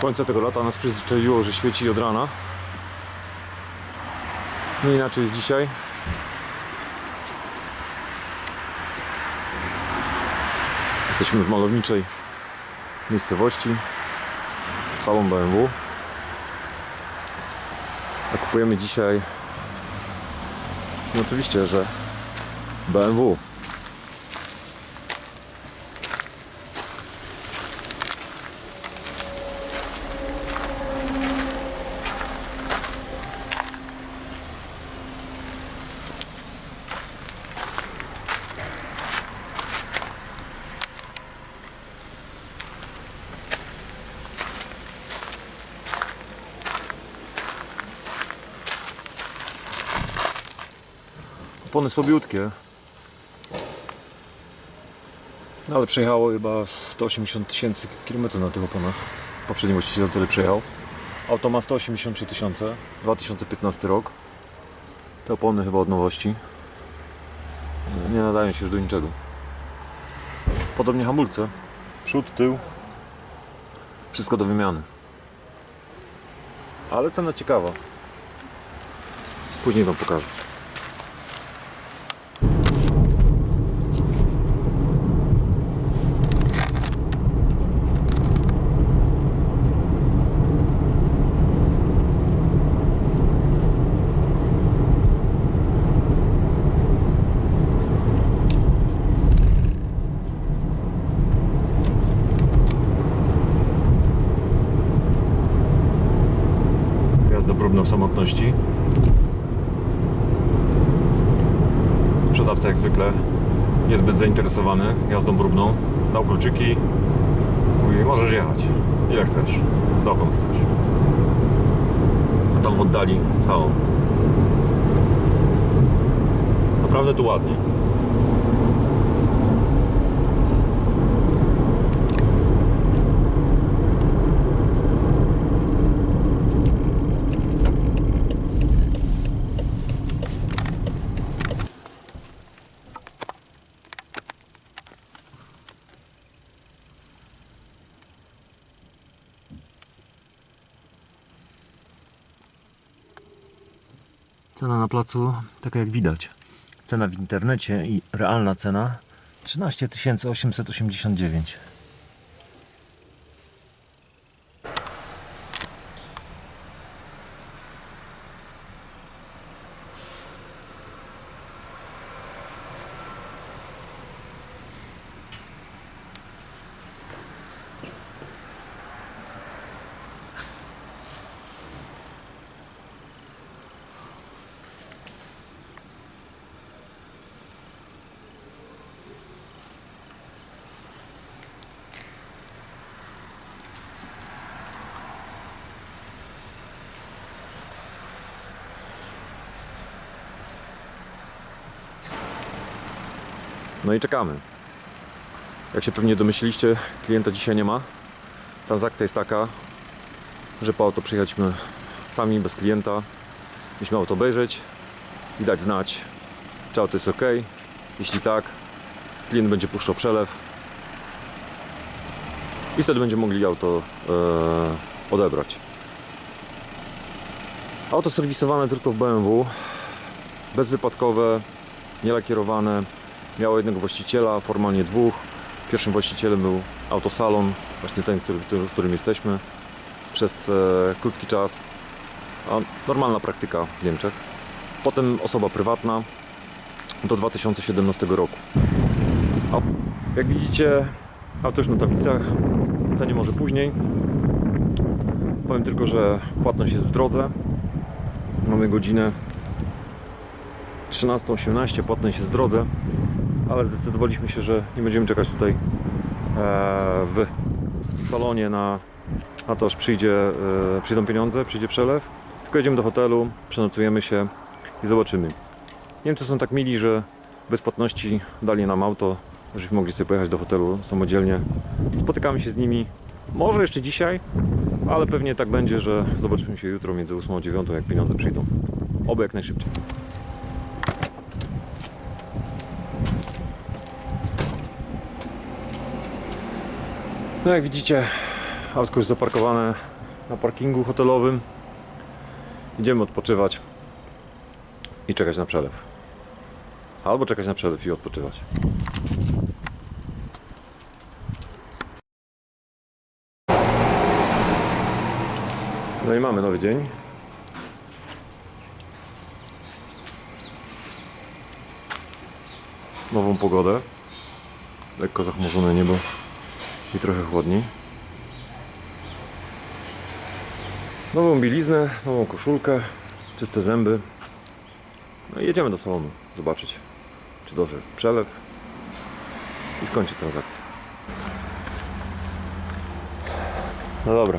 Słońce tego lata nas przyzwyczaiło, że świeci od rana. Nie inaczej jest dzisiaj. Jesteśmy w malowniczej miejscowości. Salon BMW. A kupujemy dzisiaj no oczywiście, że BMW. Opony słabiutkie. No ale przejechało chyba 180 tysięcy kilometrów na tych oponach. Poprzedni właściciel tyle przejechał. Auto ma 183 tysiące, 2015 rok. Te opony chyba od nowości. Nie nadają się już do niczego. Podobnie hamulce. Przód, tył. Wszystko do wymiany. Ale cena ciekawa. Później Wam pokażę. Samotności. Sprzedawca jak zwykle niezbyt zainteresowany jazdą próbną. Dał kluczyki. Mówi, możesz jechać. Ile chcesz. Dokąd chcesz. A tam w oddali salon. Naprawdę tu ładnie. Cena na placu taka jak widać. Cena w internecie i realna cena 13 889. No i czekamy. Jak się pewnie domyśliliście, klienta dzisiaj nie ma. Transakcja jest taka, że po auto przyjechaliśmy sami, bez klienta. Mieliśmy auto obejrzeć i dać znać, czy auto jest ok. Jeśli tak, klient będzie puszczał przelew i wtedy będziemy mogli auto e, odebrać. Auto serwisowane tylko w BMW, bezwypadkowe, nielakierowane, miało jednego właściciela, formalnie dwóch. Pierwszym właścicielem był autosalon, właśnie ten, który, w którym jesteśmy, przez e, krótki czas. A normalna praktyka w Niemczech. Potem osoba prywatna do 2017 roku. A, jak widzicie, auto już na tablicach, cenie może później. Powiem tylko, że płatność jest w drodze. Mamy godzinę 13.18, płatność jest w drodze ale zdecydowaliśmy się, że nie będziemy czekać tutaj e, w salonie na, na to, aż przyjdzie, e, przyjdą pieniądze, przyjdzie przelew, tylko jedziemy do hotelu, przenocujemy się i zobaczymy. Niemcy są tak mili, że bez płatności dali nam auto, żebyśmy mogli sobie pojechać do hotelu samodzielnie. Spotykamy się z nimi, może jeszcze dzisiaj, ale pewnie tak będzie, że zobaczymy się jutro między 8 a 9, jak pieniądze przyjdą. Oby jak najszybciej. No jak widzicie, autko już zaparkowane na parkingu hotelowym. Idziemy odpoczywać i czekać na przelew. Albo czekać na przelew i odpoczywać. No i mamy nowy dzień. Nową pogodę. Lekko zachmurzone niebo i trochę chłodniej. Nową bieliznę, nową koszulkę, czyste zęby. No i jedziemy do salonu zobaczyć, czy dobrze przelew i skończyć transakcję. No dobra.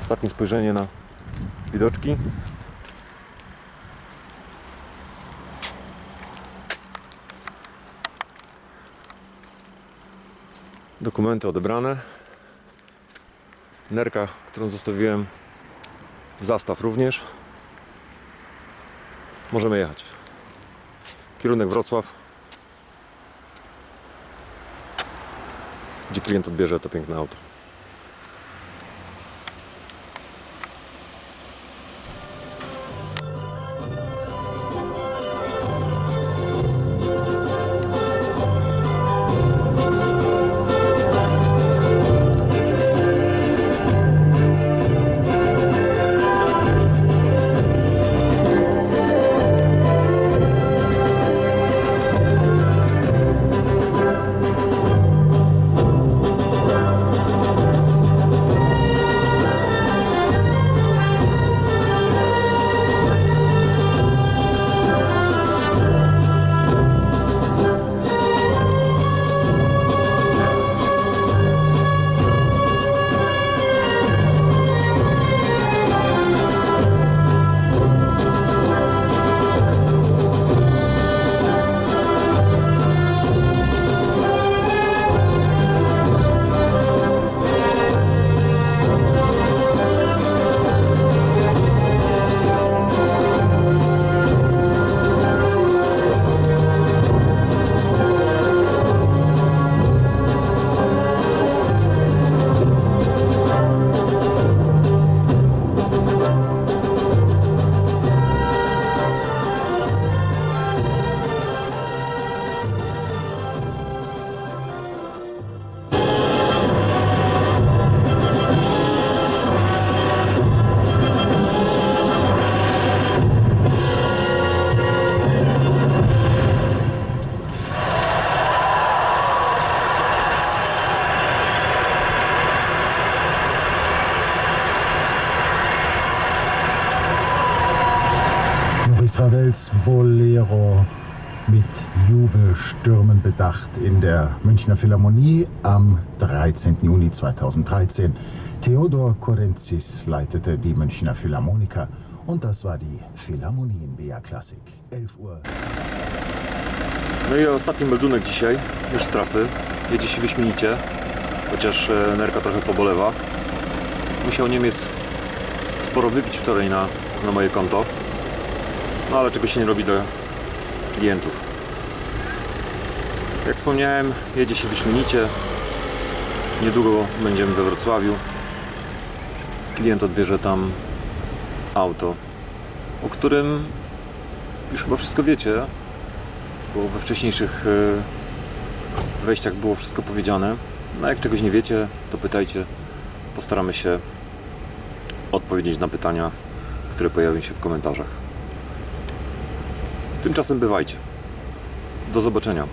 Ostatnie spojrzenie na widoczki. Dokumenty odebrane. Nerka, którą zostawiłem, zastaw również. Możemy jechać. Kierunek Wrocław. Gdzie klient odbierze to piękne auto. Maurice Ravels Bolero mit Jubelstürmen bedacht in der Münchner Philharmonie am 13. Juni 2013. Theodor Korenzis leitete die Münchner Philharmoniker und das war die Philharmonie in BA Klassik. 11 Uhr. No i ostatni meldunek dzisiaj, już z trasy. Jedzie się wyśmienicie, chociaż e, nerka trochę pobolewa. Musiał Niemiec sporo wypić wczoraj na, na moje konto. No ale czego się nie robi dla klientów. Jak wspomniałem, jedzie się wyśmienicie. Niedługo będziemy we Wrocławiu. Klient odbierze tam auto, o którym już chyba wszystko wiecie, bo we wcześniejszych e, wejściach było wszystko powiedziane. No jak czegoś nie wiecie, to pytajcie. Postaramy się odpowiedzieć na pytania, które pojawią się w komentarzach. Tymczasem bywajcie. Do zobaczenia.